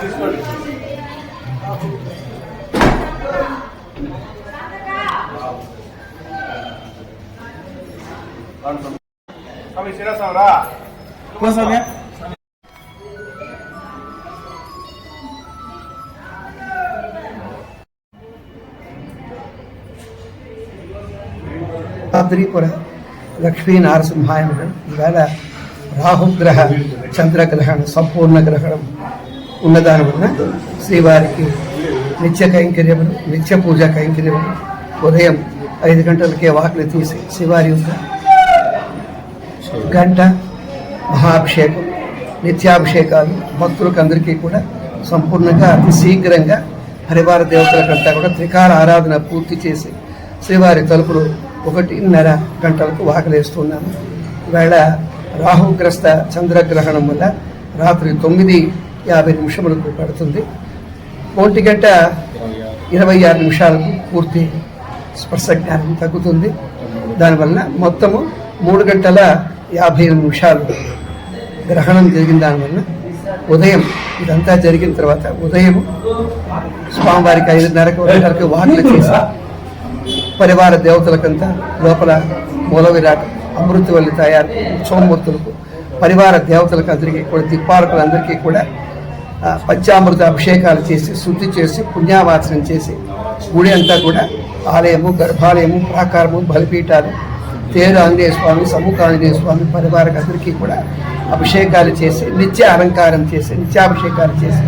తీసుకోండి స్వామి శ్రీరామ్ రా రాత్రిపుర లక్ష్మీ నారసింహాయన ఈవేళ రాహుగ్రహ చంద్రగ్రహణం సంపూర్ణ గ్రహణం ఉన్నదాని వలన శ్రీవారికి నిత్య కైంకర్యములు నిత్య పూజ కైంకర్యములు. ఉదయం ఐదు గంటలకే వాకిలి తీసి శివారి యొక్క గంట మహాభిషేకం నిత్యాభిషేకాలు భక్తులకు అందరికీ కూడా సంపూర్ణంగా అతి శీఘ్రంగా పరివార దేవతలకంతా కూడా త్రికాల ఆరాధన పూర్తి చేసి శ్రీవారి తలుపులు ఒకటిన్నర గంటలకు వాకలేస్తున్నాము వేళ రాహుగ్రస్త చంద్రగ్రహణం వల్ల రాత్రి తొమ్మిది యాభై నిమిషములకు పడుతుంది. ఒంటి గంట ఇరవై ఆరు నిమిషాలకు పూర్తి స్పర్శ జ్ఞానం తగ్గుతుంది. దానివల్ల మొత్తము మూడు గంటల యాభై ఎనిమిది నిమిషాలు గ్రహణం జరిగిన దానివల్ల ఉదయం ఇదంతా జరిగిన తర్వాత ఉదయం స్వామివారికి ఐదున్నరకు వాకలు వాకిలు చేసి పరివార దేవతలకంతా లోపల మూల విరాట్ అమృతవల్లి తయారు సోమూర్తులకు పరివార దేవతలకు అందరికీ కూడా దిక్పాలకులందరికీ కూడా పంచామృత అభిషేకాలు చేసి శుద్ధి చేసి పుణ్యావాసనం చేసి గుడి అంతా కూడా ఆలయము గర్భాలయము ప్రాకారము బలిపీఠాలు తేరు ఆంజనేయ స్వామి సముఖ ఆంజనేయ స్వామి పరివారకు అందరికీ కూడా అభిషేకాలు చేసి నిత్య అలంకారం చేసి నిత్యాభిషేకాలు చేసి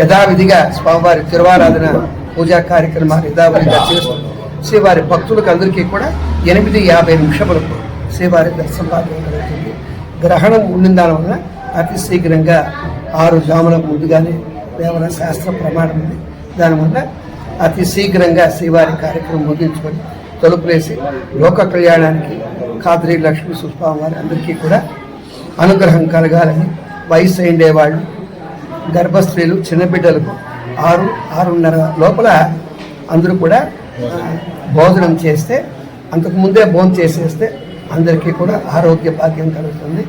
యథావిధిగా స్వామివారి తిరువారాధన పూజా కార్యక్రమాలు యథావిధిగా చేస్తూ శ్రీవారి భక్తులకు అందరికీ కూడా ఎనిమిది యాభై నిమిషములకు శ్రీవారి దర్శనం భాగ్యం కలుగుతుంది గ్రహణం ఉండిన దాని అతి శీఘ్రంగా ఆరు జాముల ముందుగానే దేవర శాస్త్ర ప్రమాణం ఉంది. దానివల్ల అతి శీఘ్రంగా శ్రీవారి కార్యక్రమం ముగించుకొని తలుపులేసి లోక కళ్యాణానికి కాద్రి లక్ష్మీ సుస్వామి వారి అందరికీ కూడా అనుగ్రహం కలగాలని వయసు అయిండే వాళ్ళు గర్భస్త్రీలు చిన్నబిడ్డలకు ఆరు ఆరున్నర లోపల అందరూ కూడా భోజనం చేస్తే అంతకు ముందే భోజనం చేసేస్తే అందరికీ కూడా ఆరోగ్య భాగ్యం కలుగుతుంది.